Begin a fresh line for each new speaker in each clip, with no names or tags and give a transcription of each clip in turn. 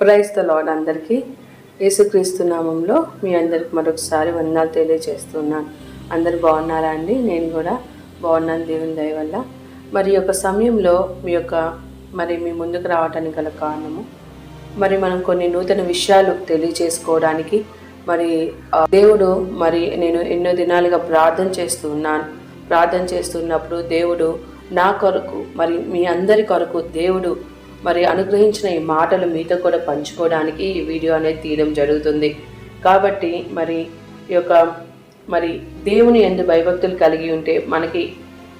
ప్రైస్త lord అందరికీ. యేసుక్రీస్తు నామంలో మీ అందరికి మరొకసారి వందనాలు తెలియజేస్తున్నాను. అందరు బాగున్నారా అండి? నేను కూడా బాగున్నాను దేవుని దయ వల్ల. మరి యొక్క సమయంలో మీ యొక్క మరి మీ ముందుకు రావడానికి గల కారణము మరి మనం కొన్ని నూతన విషయాలు తెలియచేసుకోవడానికి మరి దేవుడు మరి నేను ఎన్నో దినాలుగా ప్రార్థన చేస్తూ ఉన్నాను. ప్రార్థన చేస్తున్నప్పుడు దేవుడు నా కొరకు మరి మీ అందరి కొరకు దేవుడు మరి అనుగ్రహించిన ఈ మాటలు మీతో కూడా పంచుకోవడానికి ఈ వీడియో అనేది తీయడం జరుగుతుంది. కాబట్టి మరి ఈ యొక్క మరి దేవుని ఎందు భయభక్తులు కలిగి ఉంటే మనకి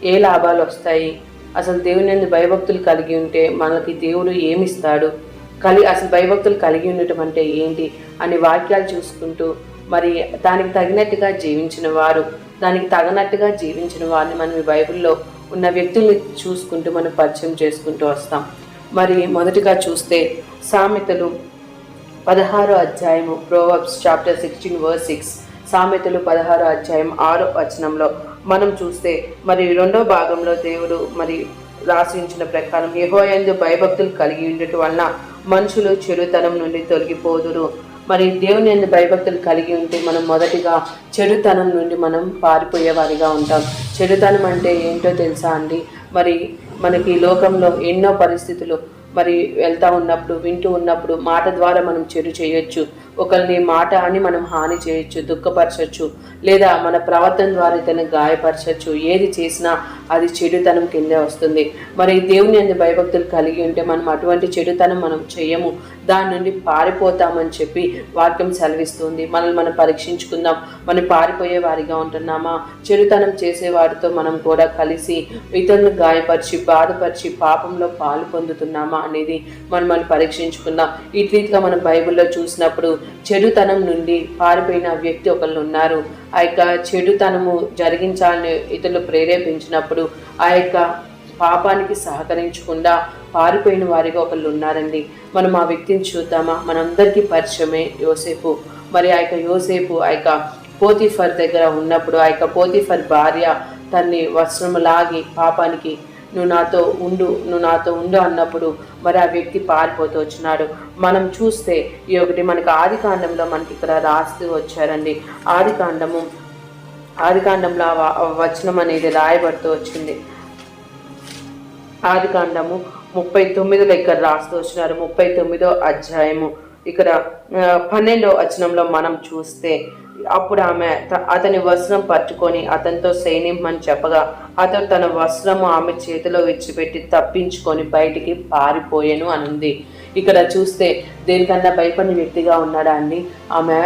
ఏ లాభాలు వస్తాయి? అసలు దేవుని ఎందు భయభక్తులు కలిగి ఉంటే మనకి దేవుడు ఏమిస్తాడు? కలి అసలు భయభక్తులు కలిగి ఉండటం అంటే ఏంటి? అనే వాక్యాలు చూసుకుంటూ మరి దానికి తగినట్టుగా జీవించిన వారు దానికి తగినట్టుగా జీవించిన వారిని మనం ఈ బైబిల్లో ఉన్న వ్యక్తుల్ని చూసుకుంటూ మనం పరిచయం చేసుకుంటూ వస్తాం. మరి మొదటిగా చూస్తే సామెతలు పదహారో అధ్యాయము Proverbs chapter sixteen verse six సామెతలు పదహారో అధ్యాయం ఆరో వచనంలో మనం చూస్తే మరి రెండో భాగంలో దేవుడు మరి రాసించిన ప్రకారం యహోయందు భయభక్తులు కలిగి ఉండటం వలన మనుషులు చెడుతనం నుండి తొలగిపోదురు. మరి దేవుని ఎందు భయభక్తులు కలిగి ఉంటే మనం మొదటిగా చెడుతనం నుండి మనం పారిపోయేవారిగా ఉంటాం. చెడుతనం అంటే ఏంటో తెలుసా అండి? మరి మనకి లోకంలో ఎన్నో పరిస్థితులు మరి వెళ్తా ఉన్నప్పుడు వింటూ ఉన్నప్పుడు మాట ద్వారా మనం చెడు చేయొచ్చు. ఒకరిని మాట అని మనం హాని చేయొచ్చు దుఃఖపరచచ్చు లేదా మన ప్రవర్తన ద్వారా ఇతను గాయపరచచ్చు. ఏది చేసినా అది చెడుతనం కిందే వస్తుంది. మరి దేవుని అందు భయభక్తులు కలిగి ఉంటే మనం అటువంటి చెడుతనం మనం చేయము. దాని నుండి పారిపోతామని చెప్పి వాక్యం సెలవిస్తుంది. మనల్ని మనం పరీక్షించుకుందాం. మనం పారిపోయే వారిగా ఉంటున్నామా? చెడుతనం చేసే వారితో మనం కూడా కలిసి ఇతరులను గాయపరిచి బాధపరిచి పాపంలో పాలు పొందుతున్నామా అనేది మనం మనం పరీక్షించుకుందాం. ఈ రీతిగా మనం బైబిల్లో చూసినప్పుడు చెడుతనం నుండి పారిపోయిన వ్యక్తి ఒకళ్ళు ఉన్నారు. ఆ యొక్క చెడుతనము జరిగించాలని ఇతరులు ప్రేరేపించినప్పుడు ఆ యొక్క పాపానికి సహకరించకుండా పారిపోయిన వారిగా ఒకళ్ళు ఉన్నారండి. మనం ఆ వ్యక్తిని చూద్దామా? మనందరికీ పరిచయమే యోసేపు. మరి ఆ యొక్క యోసేపు ఆ యొక్క పోతిఫర్ దగ్గర ఉన్నప్పుడు ఆ యొక్క పోతిఫర్ భార్య తన్ని వస్త్రము లాగి పాపానికి నువ్వు నాతో ఉండు నువ్వు నాతో ఉండు అన్నప్పుడు మరి ఆ వ్యక్తి పారిపోతూ వచ్చినాడు. మనం చూస్తే ఈ ఒకటి మనకి ఆది కాండంలో మనకి ఇక్కడ రాస్తూ వచ్చారండి. ఆది కాండము ఆది కాండంలో వచనం అనేది రాయబడుతూ వచ్చింది. ఆది కాండము ముప్పై తొమ్మిదిలో ఇక్కడ రాస్తూ వచ్చినారు. ముప్పై తొమ్మిదో అధ్యాయము. ఇక్కడ పన్నెండో వచనంలో మనం చూస్తే అప్పుడు ఆమె అతని వస్త్రం పట్టుకొని అతనితో సైన్యమని చెప్పగా అతను తన వస్త్రము ఆమె చేతిలో విడిచిపెట్టి తప్పించుకొని బయటికి పారిపోయాను అనుంది. ఇక్కడ చూస్తే దేనికన్నా భయపడిన వ్యక్తిగా ఉన్నాడా అండి? ఆమె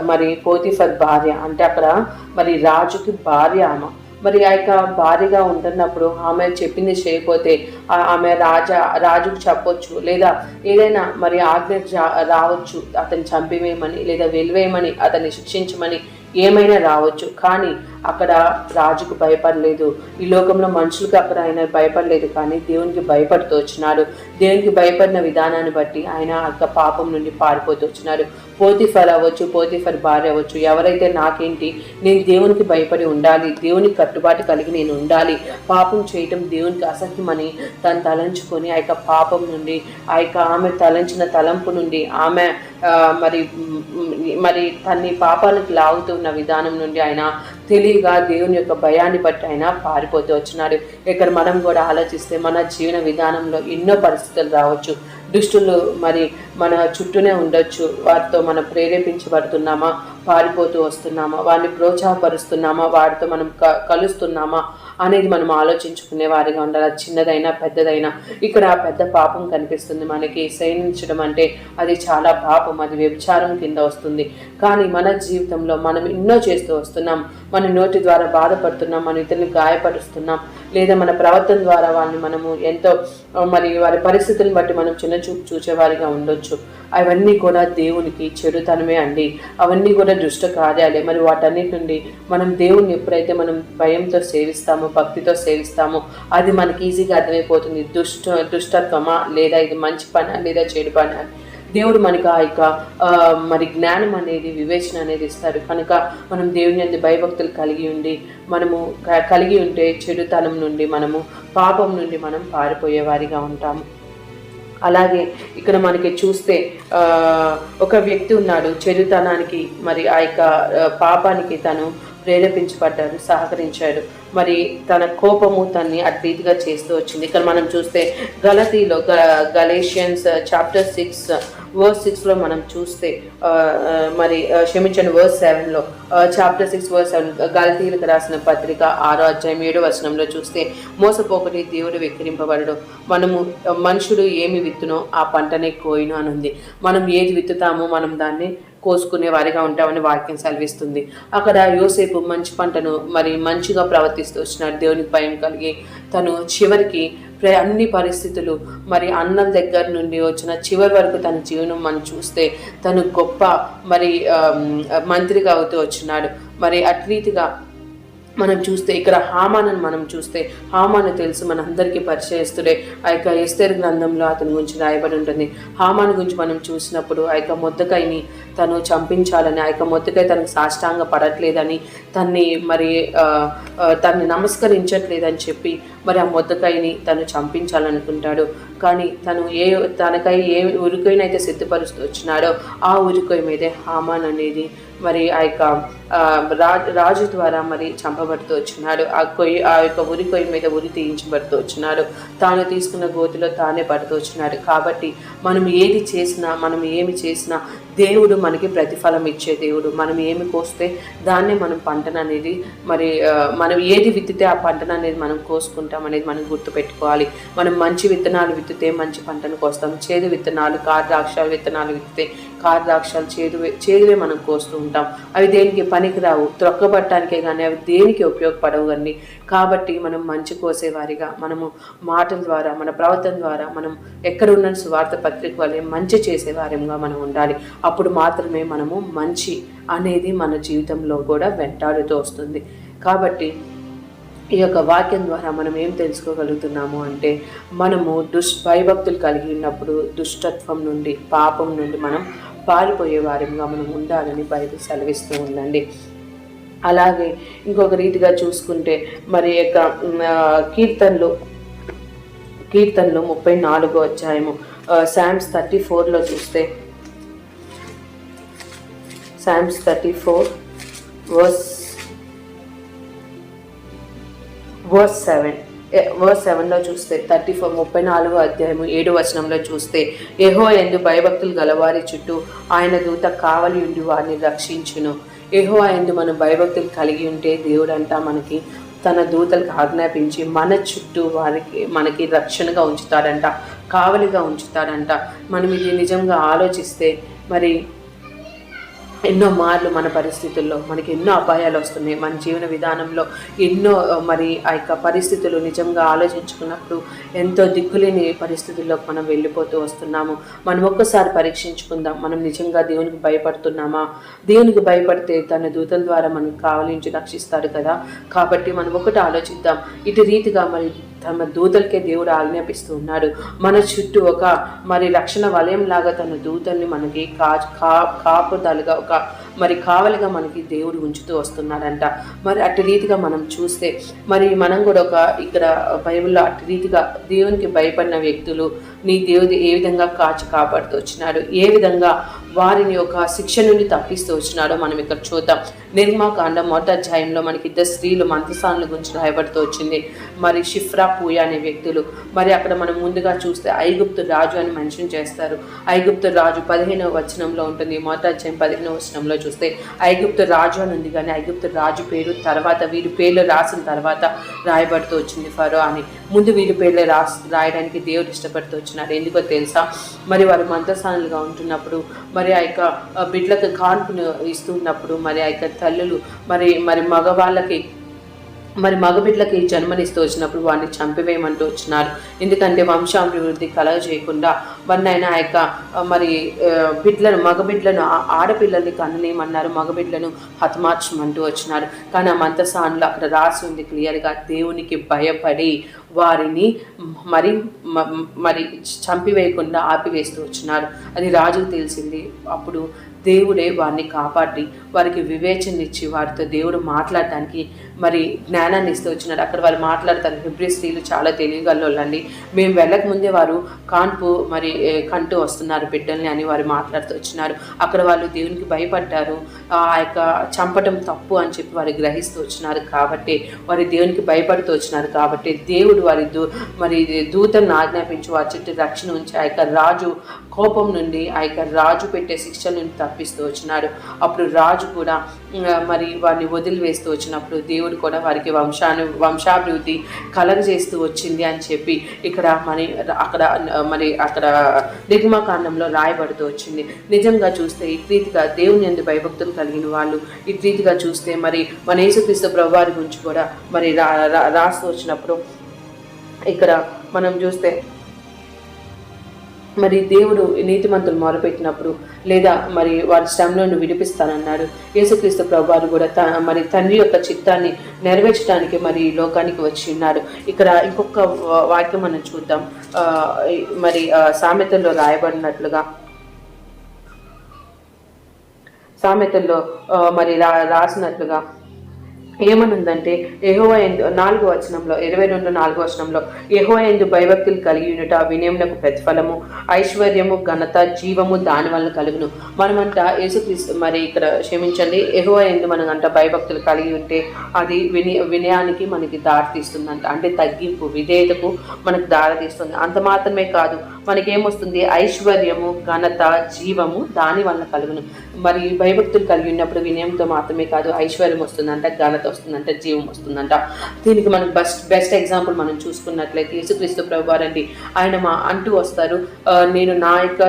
మరి పోతిఫర్ భార్య. అంటే అక్కడ మరి రాజుకి భార్య ఆమె. మరి ఆ యొక్క భారీగా ఉంటున్నప్పుడు ఆమె చెప్పింది చేయకపోతే ఆ- ఆమె రాజా రాజుకు చెప్పొచ్చు లేదా ఏదైనా మరి ఆజ్ఞ రావచ్చు అతన్ని చంపివేయమని లేదా వెలివేయమని అతన్ని శిక్షించమని ఏమైనా రావచ్చు. కానీ అక్కడ రాజుకు భయపడలేదు. ఈ లోకంలో మనుషులకు అక్కడ ఆయన భయపడలేదు కానీ దేవునికి భయపడుతూ వచ్చినాడు. దేవునికి భయపడిన విధానాన్ని బట్టి ఆయన ఆ యొక్క పాపం నుండి పారిపోతూ వచ్చినాడు. పోతిఫర్ అవ్వచ్చు పోతిఫర్ భార్య అవ్వచ్చు ఎవరైతే నాకేంటి నేను దేవునికి భయపడి ఉండాలి దేవునికి కట్టుబాటు కలిగి నేను ఉండాలి పాపం చేయటం దేవునికి అసహ్యమని తను తలంచుకొని ఆ యొక్క పాపం నుండి ఆ యొక్క ఆమె తలంచిన తలంపు నుండి ఆమె మరి మరి తన్ని పాపాలకు లాగుతున్న విధానం నుండి ఆయన తెలియగా దేవుని యొక్క భయాన్ని బట్టి ఆయన పారిపోతూ వచ్చినాడు. ఇక్కడ మనం కూడా ఆలోచిస్తే మన జీవన విధానంలో ఎన్నో పరిస్థితులు రావచ్చు. దుష్టులు మరి మన చుట్టూనే ఉండొచ్చు. వారితో మనం ప్రేరేపించబడుతున్నామా? పారిపోతూ వస్తున్నామా? వారిని ప్రోత్సాహపరుస్తున్నామా? వారితో మనం క కలుస్తున్నామా? అనేది మనం ఆలోచించుకునే వారిగా ఉండాలి. అది చిన్నదైనా పెద్దదైనా. ఇక్కడ ఆ పెద్ద పాపం కనిపిస్తుంది మనకి. శయనించడం అంటే అది చాలా పాపం. అది వ్యభిచారం కింద వస్తుంది. కానీ మన జీవితంలో మనం ఎన్నో చేస్తూ వస్తున్నాం. మన నోటి ద్వారా బాధపడుతున్నాం. మన ఇతరుని గాయపరుస్తున్నాం. లేదా మన ప్రవర్తన ద్వారా వాళ్ళని మనము ఎంతో మరి వారి పరిస్థితులను బట్టి మనం చిన్న చూపు చూసేవారిగా ఉండొచ్చు. అవన్నీ కూడా దేవునికి చెడుతనమే అండి. అవన్నీ కూడా దుష్ట కార్యాలే మరి వాటన్నిటి నుండి మనం దేవుణ్ణి ఎప్పుడైతే మనం భయంతో సేవిస్తామో భక్తితో సేవిస్తామో అది మనకి ఈజీగా అర్థమైపోతుంది. దుష్ట దుష్టత్వమా? లేదా ఇది మంచి పని? లేదా చెడు పని? అని దేవుడు మనకి ఆ యొక్క మరి జ్ఞానం అనేది వివేచన అనేది ఇస్తారు. కనుక మనం దేవుని అంది భయభక్తులు కలిగి ఉండి మనము కలిగి ఉంటే చెడుతనం నుండి మనము పాపం నుండి మనం పారిపోయేవారిగా ఉంటాము. అలాగే ఇక్కడ మనకి చూస్తే ఒక వ్యక్తి ఉన్నాడు. చెడుతనానికి మరి ఆ యొక్క పాపానికి తను ప్రేరేపించబడ్డాడు సహకరించాడు. మరి తన కోపము తన్ని అద్భుతంగా రీతిగా చేస్తూ వచ్చింది. ఇక్కడ మనం చూస్తే గలతీలో గలేషియన్స్ చాప్టర్ సిక్స్ వర్స్ సిక్స్లో మనం చూస్తే మరి క్షమించండి వర్స్ సెవెన్లో చాప్టర్ సిక్స్ వర్స్ సెవెన్ గల్తీలకు రాసిన పత్రిక ఆరో అధ్యాయం ఏడో వచనంలో చూస్తే మోసపోకటి దేవుడు వెక్కిరింపబడడం. మనము మనుషుడు ఏమి విత్తునో ఆ పంటనే కోయిను అని ఉంది మనం ఏది విత్తుతామో మనం దాన్ని కోసుకునే వారిగా ఉంటామని వాక్యం సెలవిస్తుంది. అక్కడ యోసేపు మంచి పంటను మరి మంచిగా ప్రవర్తిస్తూ వచ్చినాడు. దేవునికి భయం కలిగి తను చివరికి అన్ని పరిస్థితులు మరి అన్నం దగ్గర నుండి వచ్చిన చివరి వరకు తన జీవనం మనం చూస్తే తను గొప్ప మరి మంత్రిగా అవుతూ వచ్చినాడు. మరి అట్రీతిగా మనం చూస్తే ఇక్కడ హామానని మనం చూస్తే హామాను తెలుసు మన అందరికీ పరిచయస్తుడే. ఆ యొక్క ఎస్తేర్ గ్రంథంలో అతని గురించి రాయబడి ఉంటుంది. హామాను గురించి మనం చూసినప్పుడు ఆ యొక్క మొద్దకైని తను చంపించాలని ఆ యొక్క మొద్దకై తనకు సాష్టాంగ పడట్లేదని తన్ని మరి తన్ని నమస్కరించట్లేదని చెప్పి మరి ఆ మొద్దకైని తను చంపించాలనుకుంటాడు. కానీ తను ఏ తనకై ఏ ఉరికొయినైతే సిద్ధపరుస్తూ వచ్చినాడో ఆ ఉరికొయ్య మీదే హామాన్ అనేది మరి ఆ యొక్క రాజు రాజు ద్వారా మరి చంపబడుతూ వచ్చినాడు. ఆ కొయ్యి ఆ యొక్క ఉరి కొయ్యి మీద ఉరి తీయించబడుతూ వచ్చినాడు. తాను తీసుకున్న గోతిలో తానే పడుతూ వచ్చినాడు. కాబట్టి మనం ఏది చేసినా మనం ఏమి చేసినా దేవుడు మనకి ప్రతిఫలం ఇచ్చే దేవుడు. మనం ఏమి కోస్తే దాన్నే మనం పంటను అనేది మరి మనం ఏది విత్తితే ఆ పంటను అనేది మనం కోసుకుంటాం అనేది మనం గుర్తుపెట్టుకోవాలి మనం మంచి విత్తనాలు విత్తితే మంచి పంటను కోస్తాం. చేదు విత్తనాలు కారు ద్రాక్ష విత్తనాలు విత్తితే కారు ద్రాక్షాలు చేదు చేదువే మనం కోస్తూ ఉంటాం. అవి దేనికి పనికిరావు. త్రొక్కబట్టడానికే కానీ అవి దేనికి ఉపయోగపడవు కానీ కాబట్టి మనం మంచి కోసేవారిగా మనము మాటల ద్వారా మన ప్రవర్తన ద్వారా మనం ఎక్కడ ఉన్న సువార్త పత్రిక వల్లే మంచి చేసేవారంగా మనం ఉండాలి. అప్పుడు మాత్రమే మనము మంచి అనేది మన జీవితంలో కూడా వెంటాడుతూ వస్తుంది. కాబట్టి ఈ యొక్క వాక్యం ద్వారా మనం ఏం తెలుసుకోగలుగుతున్నాము అంటే మనము దుష్ భయభక్తులు కలిగి ఉన్నప్పుడు దుష్టత్వం నుండి పాపం నుండి మనం పారిపోయే వారంగా మనం ఉండాలని బైబిల్ సెలవిస్తూ ఉందండి. అలాగే ఇంకొక రీతిగా చూసుకుంటే మరి యొక్క కీర్తనలు కీర్తనలు ముప్పై నాలుగో అధ్యాయము. శామ్స్ థర్టీ ఫోర్లో చూస్తే Psalms thirty four verse verse seven verse సెవెన్లో చూస్తే థర్టీ ఫోర్ ముప్పై నాలుగో అధ్యాయము ఏడు వచనంలో చూస్తే ఎహో ఎందు భయభక్తులు గలవారి చుట్టూ ఆయన దూత కావలి ఉండి వారిని రక్షించును. ఏహో ఎందు మనం భయభక్తులు కలిగి ఉంటే దేవుడు అంట మనకి తన దూతలకు ఆజ్ఞాపించి మన చుట్టూ వారికి మనకి రక్షణగా ఉంచుతాడంట కావలిగా ఉంచుతాడంట. మనం ఇది నిజంగా ఆలోచిస్తే మరి ఎన్నో మార్లు మన పరిస్థితుల్లో మనకి ఎన్నో అపాయాలు వస్తున్నాయి. మన జీవన విధానంలో ఎన్నో మరి ఆ యొక్క పరిస్థితులు నిజంగా ఆలోచించుకున్నప్పుడు ఎంతో దిక్కులేని పరిస్థితుల్లోకి మనం వెళ్ళిపోతూ వస్తున్నాము. మనం ఒక్కసారి పరీక్షించుకుందాం. మనం నిజంగా దేవునికి భయపడుతున్నామా? దేవునికి భయపడితే తన దూతల ద్వారా మనకు కావలించి రక్షిస్తాడు కదా. కాబట్టి మనం ఒకటి ఆలోచిద్దాం. ఇటు రీతిగా మరి తమ దూతలకే దేవుడు ఆజ్ఞాపిస్తూ ఉన్నాడు. మన చుట్టూ ఒక మరి రక్షణ వలయం లాగా తన దూతల్ని మనకి కా కా ఒక మరి కావలిగా మనకి దేవుడు ఉంచుతూ వస్తున్నాడంట. మరి అటు రీతిగా మనం చూస్తే మరి మనం కూడా ఒక ఇక్కడ బైబిల్లో అటు రీతిగా దేవునికి భయపడిన వ్యక్తులు నీ దేవుడు ఏ విధంగా కాచి కాపాడుతూ వచ్చినాడు ఏ విధంగా వారిని ఒక శిక్ష నుండి తప్పిస్తూ వచ్చినాడో మనం ఇక్కడ చూద్దాం. నిర్మాకాండ మొదటి అధ్యాయంలో మనకి ఇద్దరు స్త్రీలు మంత్రసానుల గురించి రాయబడుతూ వచ్చింది. మరి షిఫ్రా పూయ అనే వ్యక్తులు. మరి అక్కడ మనం ముందుగా చూస్తే ఐగుప్తు రాజు అని మెన్షన్ చేస్తారు. ఐగుప్తు రాజు పదిహేనవ వచనంలో ఉంటుంది. మొదటి అధ్యాయం పదిహేనవ వచనంలో చూస్తే ఐగుప్తు రాజు అని ఉంది కానీ ఐగుప్తు రాజు పేరు తర్వాత వీరి పేర్లు రాసిన తర్వాత రాయబడుతూ వచ్చింది ఫరో అని. ముందు వీరి పేర్లు రాసి రాయడానికి దేవుడు ఇష్టపడుతూ వచ్చినారు. ఎందుకో తెలుసా? మరి వారు మంత్రస్థానాలుగా ఉంటున్నప్పుడు మరి ఆ యొక్క బిడ్లకు బిడ్డలకు కాన్పును ఇస్తున్నప్పుడు మరి ఆ యొక్క తల్లులు మరి మరి మగవాళ్ళకి మరి మగబిడ్డలకి జన్మనిస్తూ వచ్చినప్పుడు వాడిని చంపివేయమంటూ వచ్చినారు. ఎందుకంటే వంశాభివృద్ధి కలగ చేయకుండా ఆయన ఆ యొక్క మరి ఆ, బిడ్డలను మగబిడ్డలను ఆ- ఆడపిల్లల్ని కననేమన్నారు మగబిడ్డలను హతమార్చమంటూ వచ్చినారు. కానీ ఆ మంతసాన్లో అక్కడ రాసి ఉంది క్లియర్గా దేవునికి భయపడి వారిని మరి మ- మరి చంపివేయకుండా ఆపివేస్తూ వచ్చినారు. అది రాజుకు తెలిసింది. అప్పుడు దేవుడే వారిని కాపాడి వారికి వివేచననిచ్చి వారితో దేవుడు మాట్లాడటానికి మరి జ్ఞానాన్ని ఇస్తూ వచ్చినారు. అక్కడ వాళ్ళు మాట్లాడతారు. హిబ్రి స్త్రీలు చాలా తెలియగలండి మేము వెళ్ళక ముందే వారు కాన్పు మరి కంటూ వస్తున్నారు బిడ్డల్ని అని వారు మాట్లాడుతూ వచ్చినారు. అక్కడ వాళ్ళు దేవునికి భయపడ్డారు. ఆ యొక్క చంపటం తప్పు అని చెప్పి వారు గ్రహిస్తూ వచ్చినారు కాబట్టి వారి దేవునికి భయపడుతూ వచ్చినారు కాబట్టి దేవుడు వారి దూ మరి దూతను ఆజ్ఞాపించి వారి చుట్టూ రక్షణ ఉంచి ఆ యొక్క రాజు కోపం నుండి ఆ యొక్క రాజు పెట్టే శిక్ష నుండి తప్పిస్తూ వచ్చినాడు. అప్పుడు రాజు కూడా మరి వారిని వదిలివేస్తూ వచ్చినప్పుడు దేవుడు కూడా వారికి వంశాను వంశాభివృద్ధి కలగజేస్తూ వచ్చింది అని చెప్పి ఇక్కడ మరి అక్కడ మరి అక్కడ నిర్మాకాండంలో రాయబడుతూ వచ్చింది. నిజంగా చూస్తే ఈ రీతిగా దేవుని ఎందు భయభక్తులు కలిగిన వాళ్ళు ఈ రీతిగా చూస్తే మరి మన యేసుక్రీస్తు ప్రభు వారి గురించి కూడా మరి రా- రాస్తూ వచ్చినప్పుడు ఇక్కడ మనం చూస్తే మరి దేవుడు నీతిమంతులు మొరపెట్టినప్పుడు లేదా మరి వారి శ్రమలను విడిపిస్తానన్నాడు. యేసుక్రీస్తు ప్రభువారు కూడా త మరి తండ్రి యొక్క చిత్తాన్ని నెరవేర్చడానికి మరి లోకానికి వచ్చి ఉన్నాడు ఇక్కడ ఇంకొక వాక్యం మనం చూద్దాం. మరి సామెతల్లో రాయబడినట్లుగా సామెతల్లో మరి రా రాసినట్లుగా ఏమనుందంటే ఎహోవ ఎందు నాలుగు వచనంలో ఇరవై రెండు నాలుగు వచనంలో ఎహోవ ఎందు భయభక్తులు కలిగి ఉండుట వినయములకు ప్రతిఫలము ఐశ్వర్యము ఘనత జీవము దాని వలన కలుగును. మనమంట యేసుక్రీస్తు మరి ఇక్కడ క్షమించండి ఎహోవ ఎందు మనమంట భయభక్తులు కలిగి ఉంటే అది విని వినయానికి మనకి దారి తీస్తుందంట అంటే తగ్గింపు విధేయతకు మనకు దారి తీస్తుంది అంత మాత్రమే కాదు మనకేమొస్తుంది? ఐశ్వర్యము ఘనత జీవము దాని వల్ల కలుగును. మరి భయభక్తులు కలిగి ఉన్నప్పుడు వినయంతో మాత్రమే కాదు ఐశ్వర్యం వస్తుందంట ఘనత వస్తుందంట జీవం వస్తుందంట. దీనికి మనం బెస్ట్ బెస్ట్ ఎగ్జాంపుల్ మనం చూసుకున్నట్లయితే యేసుక్రీస్తు ప్రభు వారండి ఆయన మా అంటూ వస్తారు నేను నా యొక్క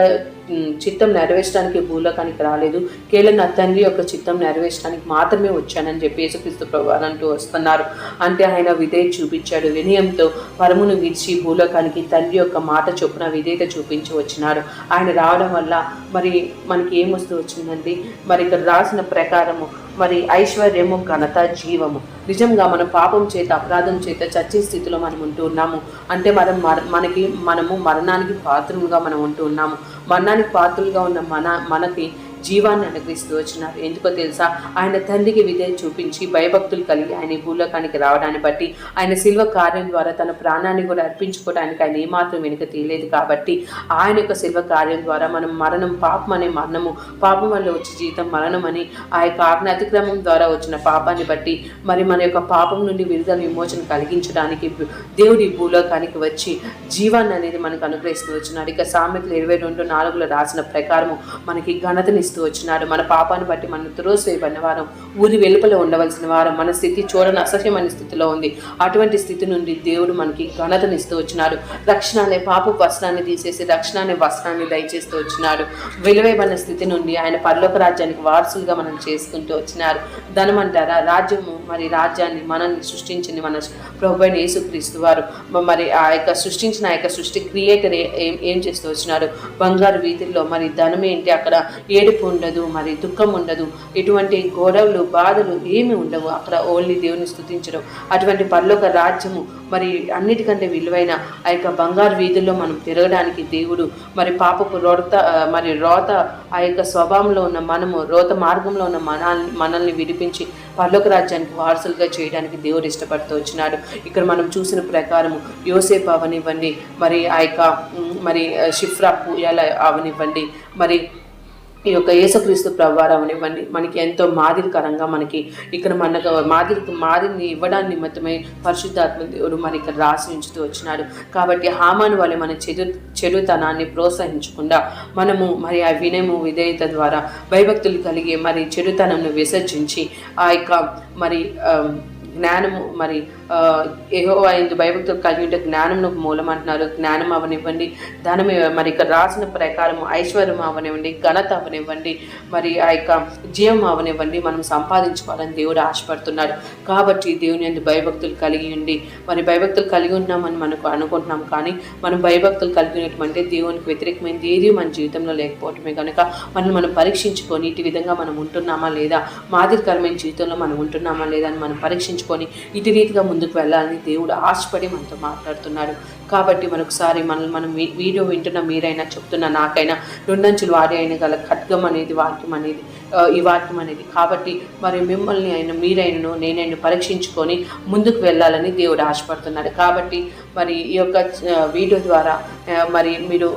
చిత్తం నెరవేర్చడానికి భూలోకానికి రాలేదు. కేవలం నా తండ్రి యొక్క చిత్తం నెరవేర్చడానికి మాత్రమే వచ్చానని చెప్పి యేసుక్రీస్తు ప్రభు అంటూ వస్తున్నారు. అంటే ఆయన విధేయత చూపించాడు. వినయంతో పరమును విడిచి భూలోకానికి తండ్రి యొక్క మాట చొప్పున విధేయత చూపించి వచ్చినారు ఆయన రావడం వల్ల మరి మనకి ఏమొస్తూ వచ్చిందండి? మరి ఇక్కడ రాసిన ప్రకారము మరి ఐశ్వర్యము ఘనత జీవము. నిజంగా మనం పాపం చేత అపరాధం చేత చచ్చే స్థితిలో మనం ఉంటూ ఉన్నాము. అంటే మనం మర- మనకి మనము మరణానికి పాత్రలుగా మనం ఉంటూ ఉన్నాము. మరణానికి పాత్రలుగా ఉన్న మన మనకి జీవాన్ని అనుగ్రహిస్తూ వచ్చినారు. ఎందుకో తెలుసా? ఆయన తండ్రికి విధేయ చూపించి భయభక్తులు కలిగి ఆయన భూలోకానికి రావడాన్ని బట్టి ఆయన శిల్వ కార్యం ద్వారా తన ప్రాణాన్ని కూడా అర్పించుకోవడానికి ఆయన ఏమాత్రం వెనుక తీయలేదు కాబట్టి ఆయన యొక్క శిల్వ కార్యం ద్వారా మనం మరణం పాపం అనే మరణము పాపం వల్ల వచ్చే జీవితం మరణం అని ఆ యొక్క ఆజ్ఞ అతిక్రమం ద్వారా వచ్చిన పాపాన్ని బట్టి మరి మన యొక్క పాపం నుండి విడుదల విమోచన కలిగించడానికి దేవుడి భూలోకానికి వచ్చి జీవాన్ని అనేది మనకు అనుగ్రహిస్తూ వచ్చినాడు. ఇక సామెతలు ఇరవై రెండు నాలుగులో రాసిన ప్రకారము మనకి ఘనతని ఘనతనిస్తూ వచ్చినాడు. మన పాపాన్ని బట్టి మనం త్రోసివేయబడిన వారం ఊరి వెలుపల ఉండవలసిన వారం మన స్థితి చూడని అసహ్యమైన స్థితిలో ఉంది. అటువంటి స్థితి నుండి దేవుడు మనకి ఘనతనిస్తూ వచ్చినాడు. రక్షణ అనే పాప వస్త్రాన్ని తీసేసి రక్షణ అనే వస్త్రాన్ని దయచేస్తూ వచ్చినాడు. విలువైన స్థితి నుండి ఆయన పర్లోక రాజ్యానికి వారసులుగా మనం చేసుకుంటూ వచ్చినారు. ధనం అంటారా? రాజ్యము మరి రాజ్యాన్ని మనల్ని సృష్టించింది మన ప్రభుత్వ యేసుక్రీస్తు వారు. మరి ఆ యొక్క సృష్టించిన ఆ యొక్క సృష్టి క్రియేటర్ ఏం ఏం చేస్తూ వచ్చినాడు? బంగారు వీధుల్లో మరి ధనం ఏంటి? అక్కడ ఏడుపు ఉండదు మరి దుఃఖం ఉండదు ఎటువంటి గొడవలు బాధలు ఏమి ఉండవు. అక్కడ ఓన్లీ దేవుని స్థుతించడం అటువంటి పర్లోక రాజ్యము మరి అన్నిటికంటే విలువైన ఆ యొక్క బంగారు వీధుల్లో మనం తిరగడానికి దేవుడు మరి పాపపు రోత మరి రోత ఆ యొక్క స్వభావంలో ఉన్న మనము రోత మార్గంలో ఉన్న మనల్ని మనల్ని విడిపించి పర్లోక రాజ్యానికి వారసులుగా చేయడానికి దేవుడు ఇష్టపడుతూ వచ్చినాడు. ఇక్కడ మనం చూసిన ప్రకారము యోసేపు అవనివ్వండి మరి ఆ యొక్క మరి ఆ, షిఫ్రా పూయాల అవనివ్వండి. మరి ఈ యొక్క యేసుక్రీస్తు ప్రభువారు అవనివ్వండి మనకి ఎంతో మాదిరికరంగా మనకి ఇక్కడ మనకు మాదిరి మాదిరిని ఇవ్వడాన్ని నిమిత్తమై పరిశుద్ధాత్మ దేవుడు మరి ఇక్కడ రాసి ఉంచుతూ వచ్చినాడు. కాబట్టి హామాను వల్ల మన చెడు చెడుతనాన్ని ప్రోత్సహించకుండా మనము మరి ఆ వినయము విధేయత ద్వారా భయభక్తులు కలిగి మరి చెడుతనంను విసర్జించి ఆ యొక్క మరి జ్ఞానము మరి ఏహో అయింది భయభక్తులు కలిగి ఉంటే జ్ఞానం మూలం అంటున్నారు. జ్ఞానం అవనివ్వండి. ధనం మరి ఇక్కడ రాసిన ప్రకారం ఐశ్వర్యం అవనివ్వండి ఘనత అవనివ్వండి మరి ఆ యొక్క జీవం అవనివ్వండి. మనం సంపాదించుకోవాలని దేవుడు ఆశపడుతున్నాడు కాబట్టి దేవుని అందు భయభక్తులు కలిగి ఉండి మరి భయభక్తులు కలిగి ఉన్నామని మనకు అనుకుంటున్నాం. కానీ మనం భయభక్తులు కలిగి ఉన్నటువంటి దేవునికి వ్యతిరేకమైనది ఏది? మన జీవితంలో లేకపోవటమే కనుక. మనం మనం పరీక్షించుకొని ఇటు విధంగా మనం ఉంటున్నామా లేదా? మాదిరికరమైన జీవితంలో మనం ఉంటున్నామా లేదా అని మనం పరీక్షించుకొని ఇటు రీతిగా ముందు ముందుకు వెళ్ళాలని దేవుడు ఆశపడి మనతో మాట్లాడుతున్నాడు. కాబట్టి మరొకసారి మనల్ని మనం వీడియో వింటున్న మీరైనా చెప్తున్న నాకైనా రెండంచులు వారి అయిన గల ఖడ్గం అనేది వాక్యం అనేది ఈ వాక్యం అనేది. కాబట్టి మరి మిమ్మల్ని అయిన మీరైనను నేనైనా పరీక్షించుకొని ముందుకు వెళ్ళాలని దేవుడు ఆశపడుతున్నాడు. కాబట్టి మరి ఈ యొక్క వీడియో ద్వారా మరి మీరు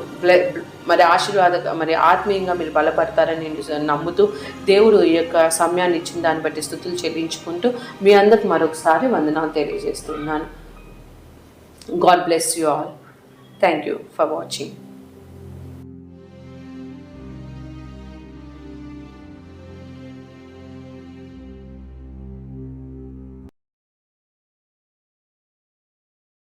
మరి ఆశీర్వాద మరి ఆత్మీయంగా మీరు బలపడతారని నేను నమ్ముతూ దేవుడు ఈ యొక్క సమయాన్ని ఇచ్చిన దాన్ని బట్టి స్థుతులు చెల్లించుకుంటూ మీ అందరికి మరొకసారి వందనాలు తెలియజేస్తున్నాను. God bless you all. Thank you for watching.